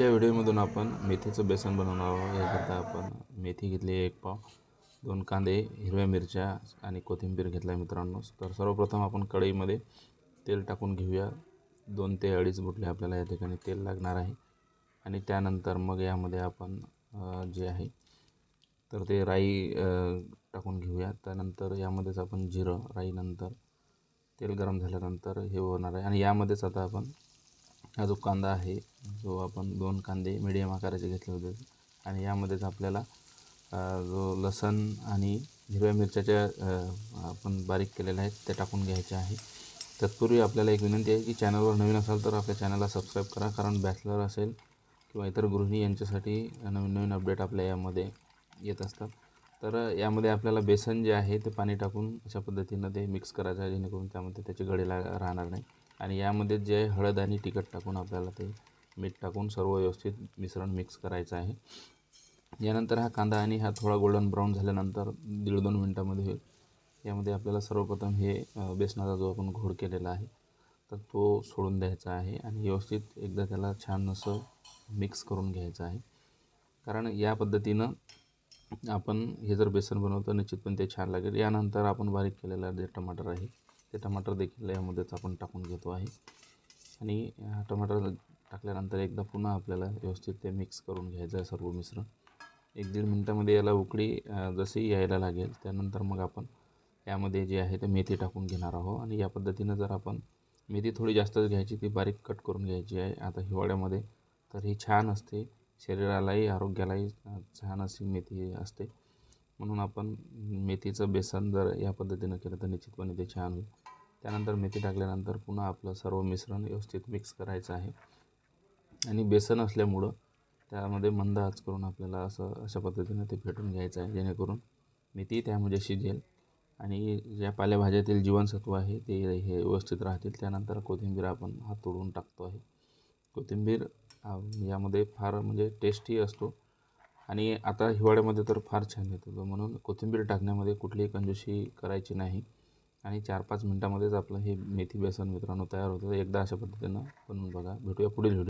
आजच्या व्हिडिओमधून आपण मेथीचं बेसन बनवणार आहोत. याकरता आपण मेथी घेतली आहे एक पाव दोन कांदे हिरव्या मिरच्या आणि कोथिंबीर घेतला आहे मित्रांनो. तर सर्वप्रथम आपण कढईमध्ये तेल टाकून घेऊया. दोन ते अडीच बुटले आपल्याला या ठिकाणी तेल लागणार आहे. आणि त्यानंतर मग यामध्ये आपण जे आहे तर ते राई टाकून घेऊया. त्यानंतर यामध्येच आपण जिरं राईनंतर तेल गरम झाल्यानंतर हे होणार आहे. आणि यामध्येच आता आपण हा जो कांदा आहे जो आपण दोन कांदे मिडियम आकाराचे घेतले होते. आणि यामध्येच आपल्याला जो लसण आणि हिरव्या मिरच्याच्या आपण बारीक केलेल्या आहेत त्या टाकून घ्यायच्या आहे. तत्पूर्वी आपल्याला एक विनंती आहे की चॅनलवर नवीन असाल तर आपल्या चॅनलला सबस्क्राईब करा कारण बॅचलर असेल किंवा इतर गृहिणी यांच्यासाठी नवीन नवीन अपडेट आपल्या यामध्ये येत असतात. तर यामध्ये आपल्याला बेसन जे आहे ते पाणी टाकून अशा पद्धतीनं ते मिक्स करायचं आहे जेणेकरून त्यामध्ये त्याचे गळे ला राहणार नाही. आणि यामध्ये जे हळद आणि तिखट टाकून आपल्याला ते मीठ टाकून सर्व व्यवस्थित मिश्रण मिक्स करायचं आहे. यानंतर हा कांदा आणि हा थोडा गोल्डन ब्राऊन झाल्यानंतर दीड दोन मिनटामध्ये होईल. यामध्ये आपल्याला सर्वप्रथम हे बेसनाचा जो आपण घोड केलेला आहे तर तो सोडून द्यायचा आहे आणि व्यवस्थित एकदा त्याला छान असं मिक्स करून घ्यायचं आहे. कारण या पद्धतीनं आपण हे जर बेसन बनवतो निश्चितपणे ते छान लागेल. यानंतर आपण बारीक केलेला जे टमाटर आहे ते टमाटर देखील यामध्येच आपण टाकून घेतो आहे. आणि टमाटर टाकल्यानंतर एकदा पुन्हा आपल्याला व्यवस्थित ते मिक्स करून घ्यायचं आहे सर्व मिश्रण. एक दीड मिनटामध्ये याला उकळी जशी यायला लागेल त्यानंतर मग आपण यामध्ये जे आहे ते मेथी टाकून घेणार आहोत. आणि या पद्धतीनं जर आपण मेथी थोडी जास्तच घ्यायची ती बारीक कट करून घ्यायची आहे. आता हिवाळ्यामध्ये तर ही छान असते. शरीरालाही आरोग्यालाही छान अशी मेथी असते. म्हणून आपण मेथीचं बेसन जर या पद्धतीनं केलं तर निश्चितपणे ते छान होईल. त्यानंतर मेथी टाकल्यानंतर पुन्हा आपलं सर्व मिश्रण व्यवस्थित मिक्स करायचं आहे. आणि बेसन असल्यामुळं त्यामध्ये मंद आच करून आपल्याला असं अशा पद्धतीनं ते फेटून घ्यायचं आहे जेणेकरून मेथी त्यामध्ये शिजेल आणि ज्या पालेभाज्यातील जीवनसत्व आहे ते हे व्यवस्थित राहतील. त्यानंतर कोथिंबीर आपण हा तोडून टाकतो आहे. कोथिंबीर यामध्ये फार म्हणजे टेस्टी असतो. आणि आता हिवाळ्यामध्ये तर फार छान येतो. म्हणून कोथिंबीर टाकण्यामध्ये कुठलीही कंजूशी करायची नाही. आणि चार पाच मिनटामध्येच आपलं हे मेथी बेसन मित्रांनो तयार होतं. एकदा अशा पद्धतीनं बनवून बघा भेटूया पुढील व्हिडिओ